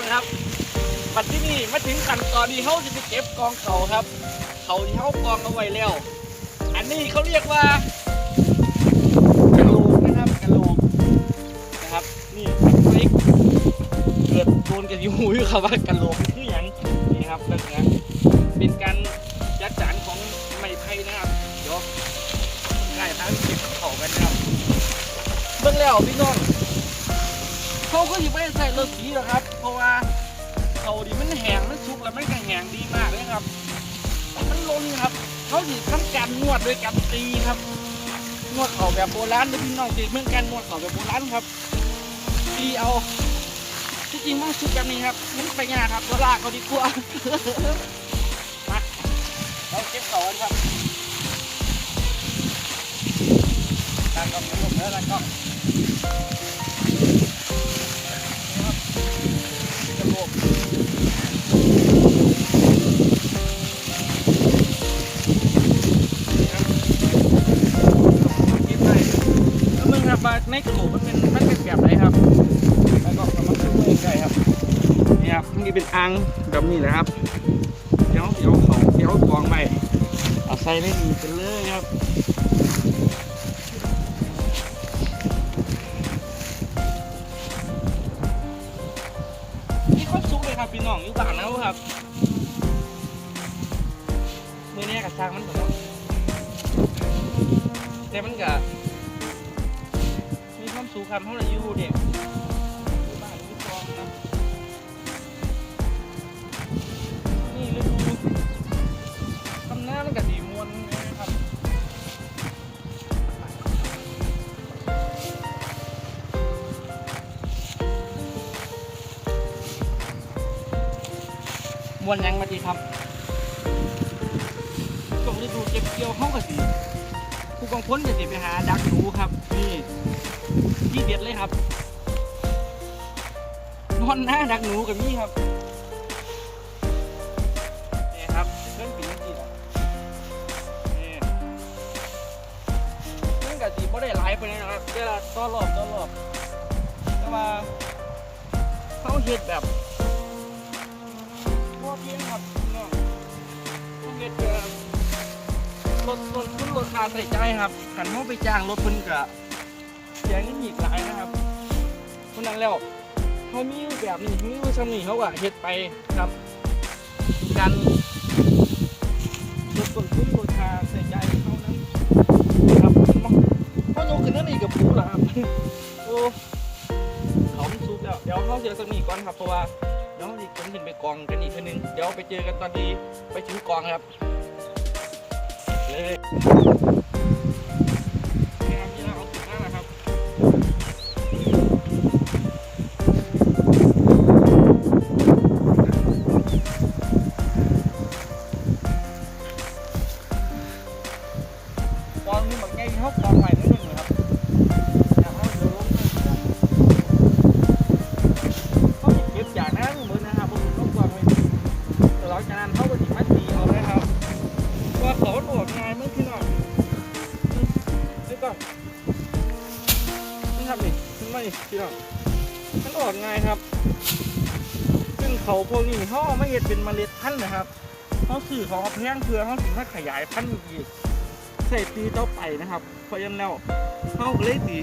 องครับปัจจุบันมาถึงขั้นตอนที่เขาจะไปเก็บกองเขาครับ เขาที่เขากองเอาไว้แล้ว อันนี้เขาเรียกว่ากระโหลกนะครับกระโหลกนะครับ นี่เล็กเกิดโดนกันอยู่อยู่ครับว่ากระโหลกคืออย่างนี่ครับนั่นนะเป็นการจัดสารของไม้ไผ่นะครับเดี๋ยวง่ายทางเก็บเขากันนะครับเบิ่งแล้วพี่น้อง เขาก็อยู่ไม่ใส่รถสีหรอกครับ เพราะว่าเขาดิมันแห้งมันสุกแล้วมันก็แห้งดีมากเลยครับ มันล้นครับ เขาสิทำการนวดโดยการตีครับ นวดเขาแบบโบราณเลยพี่น้องตีเมื่อการนวดเขาแบบโบราณครับตีเอาที่จริงมันสุกแบบนี้ครับมันไปงายครับตัวลากเขาดีกว่ามาเราเก็บเขากันครับตามกล้องลงแล้วตามกล้อง ในกระโหลกมันเป็นมันเป็นแบบไหนครับแล้วก็สามารถซื้อเองได้ครับนี่ครับนี่เป็นอ่างแบบนี้แหละครับเดี๋ยวเดี๋ยวเขาเดี๋ยวกองไปเอาใส่ได้ดีกันเลยครับมีความสุขเลยครับพี่น้องอยู่บ้านนะครับมือนี้กับช้างมันก็แต่มันก็มี ความสุขครับเพราะเรอยู่เนี่ยอยู่บ้านอยู่กองนะนี่ฤดูทำหน้ามันก็ดีมวนนะครับมวนยังมาดีครับช่วงฤดูเก็บเกี่ยวห้องกระสีผู้กองพ้นจะสิไปหาดักหนูครับนี่ ที่เด็ดเลยครับนอนหน้าดักหนูกับนี่ครับนี่ครับเรื่องปีนจีบนี่เรื่องกระสีบ่ได้หลายไปเลยนะครับเวลาต้อนรอบต้อนรอบแต่ว่าเขาเห็ดแบบพวกเลี้ยงครับพี่น้องพวกเลี้ยงจะลดลดทุนลดค่าใส่ใจครับขันเขาไปจ้างรถเพิ่นกะเสียเงินอีกหลายนะครับเพราะนั้นแล้วเขามีแบบนี้มีวิธีนี้เขาอะเฮ็ดไปครับการลดต้นทุนลดค่าใส่ใจเท่านั้นครับเขาโยกขึ้นนั่นอีกกับผู้ละครับโอ้เขามันซุกแล้วเดี๋ยวเขาเสียสมีก่อนครับเพราะว่าเดี๋ยวอีกคนขึ้นไปกองกันอีกทีนึงเดี๋ยวไปเจอกันตอนที่ไปถึงกองครับเลย จานั้นเขาก็จะมัดตีเอาเลยครับว่าเขาหนวดง่ายเมื่อพี่น้องนี่ก่อนนี่ครับนี่ขึ้นมานี่พี่น้องมันออกง่ายครับ ซึ่งเขาพวกนี้เขาเอาไม่เห็ดเป็นเมล็ดพันธุ์นะครับเขาสื่อขอาแพงเพื่อเขาถึงมาขยายพันธุ์อีกใส่ปีต่อไปนะครับเพราะฉะนั้นแล้วเขาก็เลยตี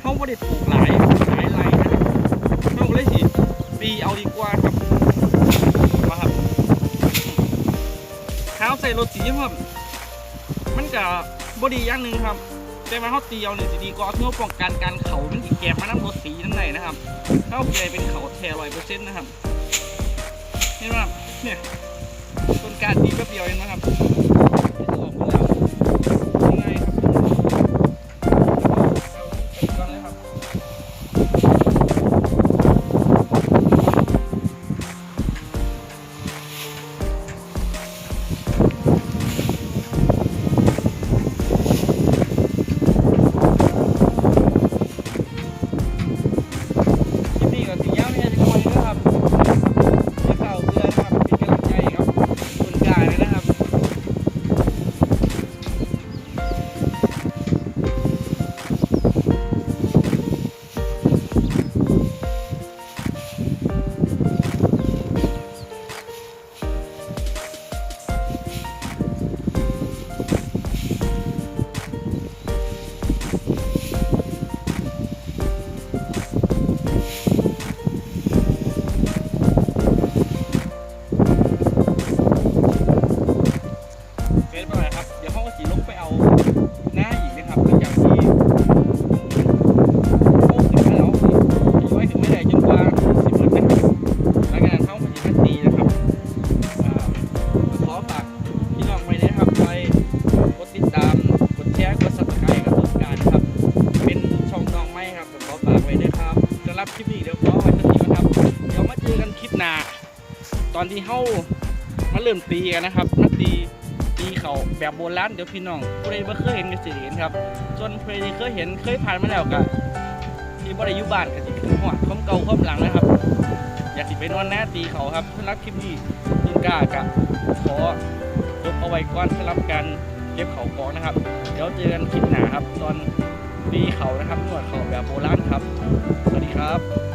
เขาไม่ได้ปลูกหลายหลายไรนะครับเอาเลยสิปีเอาดีกว่าครับ เท้าใส่รถสีครับมันจะบดีอย่างหนึ่งครับ แต่มาเขาตีเอาเนี่ยจะดีกว่าเพื่อป้องกันการเขามันอีกแกบมาน้ำรถสีทั้งในนะครับเข้าเกเป็นเขาแทร้อยเปอร์เซ็นต์นะครับเห็นไหมครับเนี่ยต้นการดีแป๊บเดียวเองนะครับ อนที่เฮามาเริ่มตีกันนะครับมาตีตีเขาแบบโบราณเดี๋ยวพี่น้องผู้ใดบ่เคยเห็นก็สิเห็นครับ ส่วนผู้ใดที่เคยเห็นเคยผ่านมาแล้วก็ที่บ่ได้อยู่บ้านก็สิขึ้นฮอดความเก่าความหลังนะครับ อยากสิไปนอนหน้าตีเขาครับสำหรับคลิปนี้ต้นกล้ากะขอจบเอาไว้ก่อนสำหรับการเก็บเขากองนะครับ เดี๋ยวเจอกันคลิปหน้าครับ ตอนตีเขานะครับนวดเขาแบบโบราณครับ สวัสดีครับ